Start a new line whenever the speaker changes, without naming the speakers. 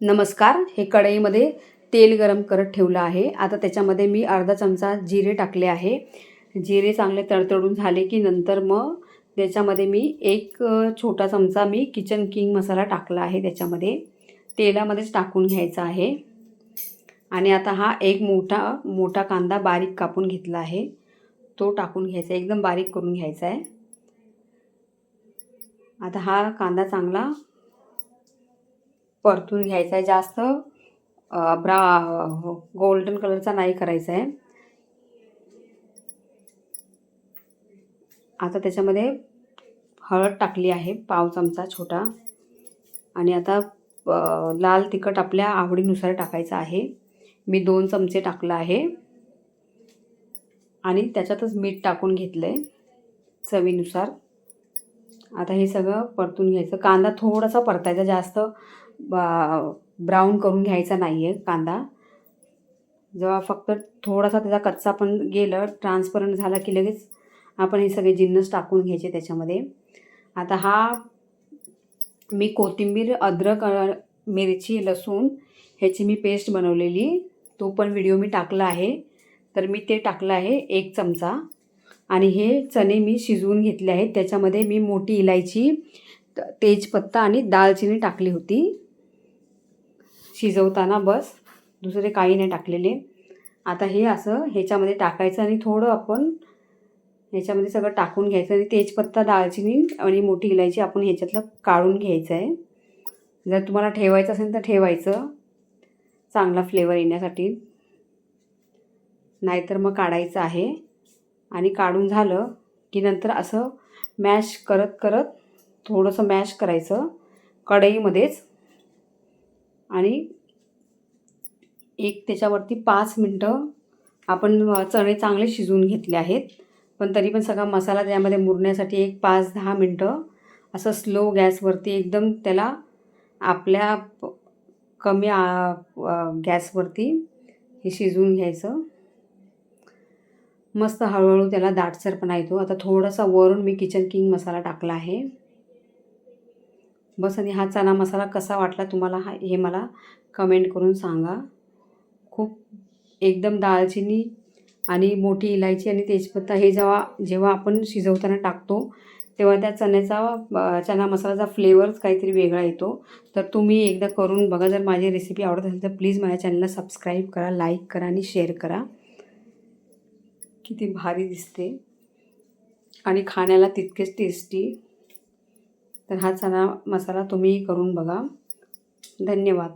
नमस्कार हे कढईमध्ये तेल गरम करत ठेवलं आहे. आता त्याच्यामध्ये मी अर्धा चमचा जिरे टाकले आहे. जिरे चांगले तडतडून झाले की नंतर मग त्याच्यामध्ये मी एक छोटा चमचा मी किचन किंग मसाला टाकला आहे त्याच्यामध्ये. तेलामध्येच टाकून घ्यायचा आहे. आणि आता हा एक मोठा मोठा कांदा बारीक कापून घेतला आहे. तो टाकून घ्यायचा एकदम बारीक करून घ्यायचा आहे. आता हा कांदा चांगला परतून घ्यायचा आहे. जास्त ब्रा हो, गोल्डन कलरचा नाही करायचा आहे. आता त्याच्यामध्ये हळद टाकली आहे पाव चमचा छोटा. आणि आता लाल तिखट आपल्या आवडीनुसार टाकायचं आहे. मी दोन चमचे टाकलं आहे. आणि त्याच्यातच मीठ टाकून घेतलं आहे चवीनुसार. आता हे सगळं परतून घ्यायचं. कांदा थोडासा परतायचा जास्त ब्राऊन करून घ्यायचा नाही आहे कांदा. जेव्हा फक्त थोडासा त्याचा कच्चा पण गेलं ट्रान्सपरंट झाला की लगेच आपण हे सगळे जिन्नस टाकून घ्यायचे त्याच्यामध्ये. आता हा मी कोथिंबीर अद्रक मिरची लसूण ह्याची मी पेस्ट बनवलेली. तो पण व्हिडिओ मी टाकला आहे. तर मी ते टाकलं आहे एक चमचा. आणि हे चणे मी शिजवून घेतले आहेत. त्याच्यामध्ये मी मोठी इलायची तेजपत्ता आणि दालचिनी टाकली होती. शिजवताना बस दुसरे काही नाही टाकलेले. आता हे असं ह्याच्यामध्ये टाकायचं आणि थोडं आपण ह्याच्यामध्ये सगळं टाकून घ्यायचं आणि तेजपत्ता दालचिनी आणि मोठी इलायची आपण ह्याच्यातलं काढून घ्यायचं आहे. जर तुम्हाला ठेवायचं असेल तर ठेवायचं. चांगला फ्लेवर येण्यासाठी. नाहीतर मग काढायचं आहे. आणि काढून झालं की नंतर असं मॅश करत करत थोडंसं मॅश करायचं कढईमध्येच. आणि एक त्याच्यावरती पाच मिनटं आपण चणे चांगले शिजवून घेतले आहेत. पण तरी पण सगळा मसाला त्यामध्ये मुरण्यासाठी एक पाच दहा मिनटं असं स्लो गॅसवरती एकदम त्याला आपल्या कमी आ- गॅसवरती हे शिजवून घ्यायचं. मस्त हळूहळू त्याला दाटसरपणा येतो. आता थोडासा वरून मी किचन किंग मसाला टाकला आहे. बस आणि हा चणा मसाला कसा वाटला तुम्हाला हा हे मला कमेंट करून सांगा. खूप एकदम दालचिनी आणि मोठी इलायची आणि तेजपत्ता हे जेव्हा जेव्हा आपण शिजवताना टाकतो तेव्हा त्या चण्याचा चना मसाल्याचा फ्लेवरच काहीतरी वेगळा येतो. तर तुम्ही एकदा करून बघा. जर माझी रेसिपी आवडत असेल तर प्लीज माझ्या चॅनलला सबस्क्राईब करा लाईक करा आणि शेअर करा. किती भारी दिसते. आणि खाण्याला तितकेच टेस्टी तर हा चणा मसाला तुम्ही करून बघा. धन्यवाद.